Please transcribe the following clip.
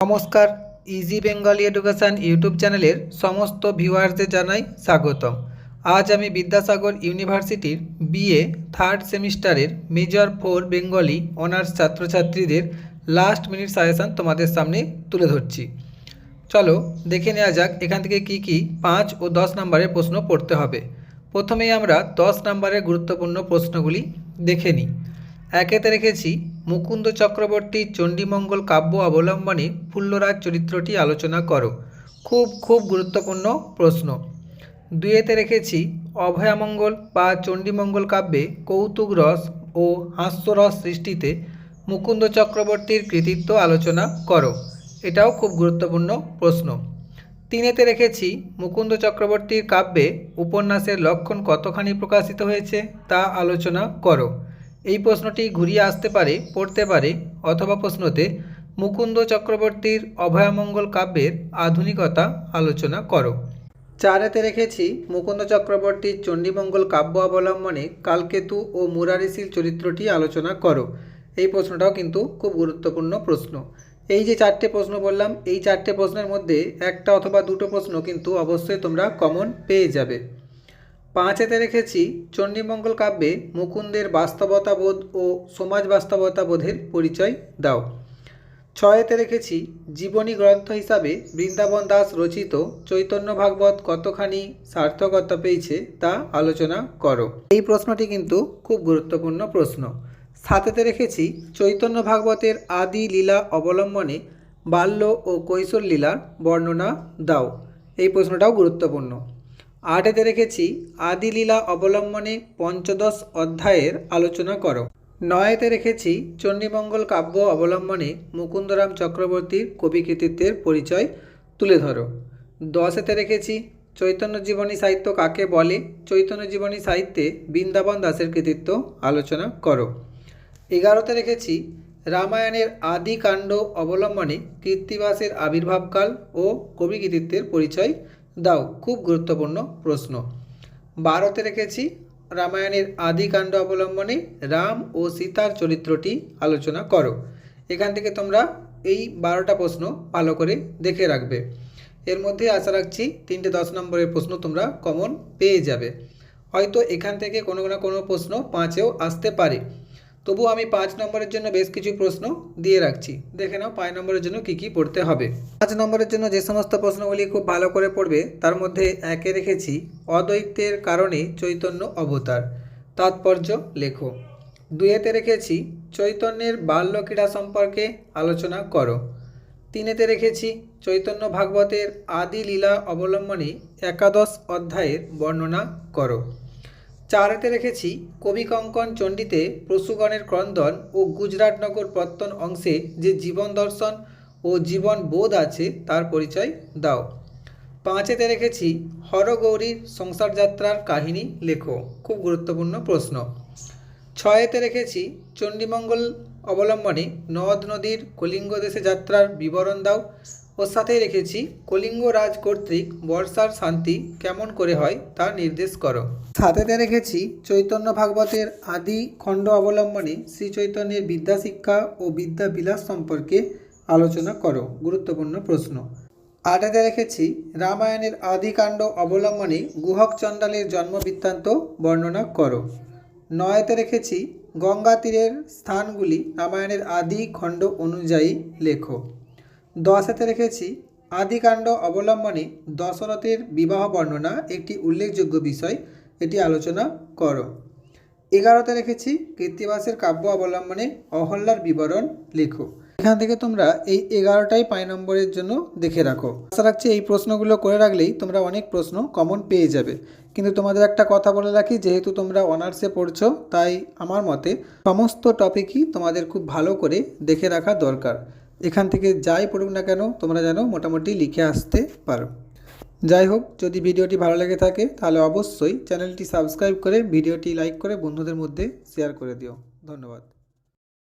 নমস্কার easy Bengali education YouTube চ্যানেলের সমস্ত ভিউয়ার্সদের জানাই স্বাগতম। আজ আমি বিদ্যাসাগর ইউনিভার্সিটির বিএ থার্ড সেমিস্টারের মেজর ফোর বেঙ্গলি অনার্স ছাত্রছাত্রীদের লাস্ট মিনিট সাজেশান তোমাদের সামনে তুলে ধরছি। চলো দেখে নেওয়া যাক এখান থেকে কি কি পাঁচ ও দশ নম্বরের প্রশ্ন পড়তে হবে। প্রথমেই আমরা দশ নম্বরের গুরুত্বপূর্ণ প্রশ্নগুলি দেখে নিই। একেতে রেখেছি মুকুন্দ চক্রবর্তী চণ্ডীমঙ্গল কাব্য অবলম্বনে ফুল্লরাজ চরিত্রটি আলোচনা করো। খুব খুব গুরুত্বপূর্ণ প্রশ্ন। দুয়েতে রেখেছি অভয়ামঙ্গল বা চণ্ডীমঙ্গল কাব্যে কৌতুক রস ও হাস্যরস সৃষ্টিতে মুকুন্দ চক্রবর্তীর কৃতিত্ব আলোচনা করো। এটাও খুব গুরুত্বপূর্ণ প্রশ্ন। তিনেতে রেখেছি মুকুন্দ চক্রবর্তীর কাব্যে উপন্যাসের লক্ষণ কতখানি প্রকাশিত হয়েছে তা আলোচনা করো। এই প্রশ্নটি ঘুরিয়ে আসতে পারে, পড়তে পারে অথবা প্রশ্নতে মুকুন্দ চক্রবর্তীর অভয়ামঙ্গল কাব্যের আধুনিকতা আলোচনা করো। চারেতে রেখেছি, মুকুন্দ চক্রবর্তীর চণ্ডীমঙ্গল কাব্য অবলম্বনে কালকেতু ও মুরারিশিল চরিত্রটি আলোচনা করো। এই প্রশ্নটাও কিন্তু খুব গুরুত্বপূর্ণ প্রশ্ন। এই যে চারটে প্রশ্ন বললাম, এই চারটে প্রশ্নের মধ্যে একটা অথবা দুটো প্রশ্ন কিন্তু অবশ্যই তোমরা কমন পেয়ে যাবে। পাঁচেতে রেখেছি চণ্ডীমঙ্গল কাব্যে মুকুন্দের বাস্তবতাবোধ ও সমাজ বাস্তবতাবোধের পরিচয় দাও। ছয়েতে রেখেছি জীবনী গ্রন্থ হিসাবে বৃন্দাবন দাস রচিত চৈতন্য ভাগবত কতখানি সার্থকতা পেয়েছে তা আলোচনা করো। এই প্রশ্নটি কিন্তু খুব গুরুত্বপূর্ণ প্রশ্ন। সাথেতে রেখেছি চৈতন্য ভাগবতের আদি লীলা অবলম্বনে বাল্য ও কৈশোর লীলার বর্ণনা দাও। এই প্রশ্নটাও গুরুত্বপূর্ণ। আটেতে রেখেছি আদিলীলা অবলম্বনে পঞ্চদশ অধ্যায়ের আলোচনা করো। নয়েতে রেখেছি চণ্ডীমঙ্গল কাব্য অবলম্বনে মুকুন্দরাম চক্রবর্তীর কবি কৃতিত্বের পরিচয় তুলে ধরো। দশেতে রেখেছি চৈতন্য জীবনী সাহিত্য কাকে বলে? চৈতন্য জীবনী সাহিত্যে বৃন্দাবন দাসের কৃতিত্ব আলোচনা করো। এগারোতে রেখেছি রামায়ণের আদি কাণ্ড অবলম্বনে কীর্তিবাসের আবির্ভাবকাল ও কবি কৃতিত্বের পরিচয় দাও, খুব গুরুত্বপূর্ণ প্রশ্ন। বারোতে রেখেছি রামায়ণের আদি কাণ্ড অবলম্বনে রাম ও সীতার চরিত্রটি আলোচনা করো। এখান থেকে তোমরা এই বারোটা প্রশ্ন ভালো করে দেখে রাখবে। এর মধ্যে আশা রাখছি তিনটে দশ নম্বরের প্রশ্ন তোমরা কমন পেয়ে যাবে। হয়তো এখান থেকে কোনো না কোনো প্রশ্ন পাঁচেও আসতে পারে। তবু আমি পাঁচ নম্বরের জন্য বেশ কিছু প্রশ্ন দিয়ে রাখছি। দেখে নাও পাঁচ নম্বরের জন্য কি কি পড়তে হবে। পাঁচ নম্বরের জন্য যে সমস্ত প্রশ্নগুলি খুব ভালো করে পড়বে, তার মধ্যে একে রেখেছি, অদ্বৈতের কারণে চৈতন্য অবতার, তাৎপর্য লেখো। দুয়েতে রেখেছি, চৈতন্যের বাল্য ক্রীড়া সম্পর্কে আলোচনা করো। তিনেতে রেখেছি, চৈতন্য ভাগবতের আদি লীলা অবলম্বনে একাদশ অধ্যায়ের বর্ণনা করো। চারেতে রেখেছি কবি কঙ্কন চণ্ডীতে পশুগণের ক্রন্দন ও গুজরাটনগর প্রত্যন অংশে যে জীবন দর্শন ও জীবন বোধ আছে তার পরিচয় দাও। পাঁচেতে রেখেছি হরগৌরীর সংসার যাত্রার কাহিনী লেখো, খুব গুরুত্বপূর্ণ প্রশ্ন। ছয়েতে রেখেছি চণ্ডীমঙ্গল অবলম্বনে নদ নদীর কলিঙ্গ দেশে যাত্রার বিবরণ দাও ওর সাথে রেখেছি। কলিঙ্গ রাজ কর্তৃক বর্ষার শান্তি কেমন করে হয় তা নির্দেশ করো। সাথেতে রেখেছি চৈতন্য ভাগবতের আদি খণ্ড অবলম্বনে শ্রী চৈতন্যের বিদ্যা শিক্ষা ও বিদ্যা বিলাস সম্পর্কে আলোচনা করো। গুরুত্বপূর্ণ প্রশ্ন। আটাতে রেখেছি রামায়ণের আদিকাণ্ড অবলম্বনে গুহক চণ্ডালের জন্ম বৃত্তান্ত বর্ণনা করো। নয়তে রেখেছি গঙ্গা তীরের স্থানগুলি রামায়ণের আদি খণ্ড অনুযায়ী লেখো। দশেতে রেখেছি। আদিকাণ্ড অবলম্বনে দশরথের বিবাহ বর্ণনা একটি উল্লেখযোগ্য বিষয়। এটি আলোচনা করো। এগারোতে রেখেছি কৃত্তিবাসের কাব্য অবলম্বনে অহল্যার বিবরণ লেখো। এখান থেকে তোমরা এই এগারোটাই পাঁচ নম্বরের জন্য দেখে রাখো। আশা রাখছি এই প্রশ্নগুলো করে রাখলেই তোমরা অনেক প্রশ্ন কমন পেয়ে যাবে। কিন্তু তোমাদের একটা কথা বলে রাখি, যেহেতু তোমরা অনার্সে পড়ছো, তাই আমার মতে সমস্ত টপিকই তোমাদের খুব ভালো করে দেখে রাখা দরকার। এখান থেকে যাই পড়ুক না কেন, তোমরা যেন মোটামুটি লিখে আসতে পারো। যাই হোক, যদি ভিডিওটি ভালো লেগে থাকে, তাহলে অবশ্যই চ্যানেলটি সাবস্ক্রাইব করে ভিডিওটি লাইক করে বন্ধুদের মধ্যে শেয়ার করে দিও। ধন্যবাদ।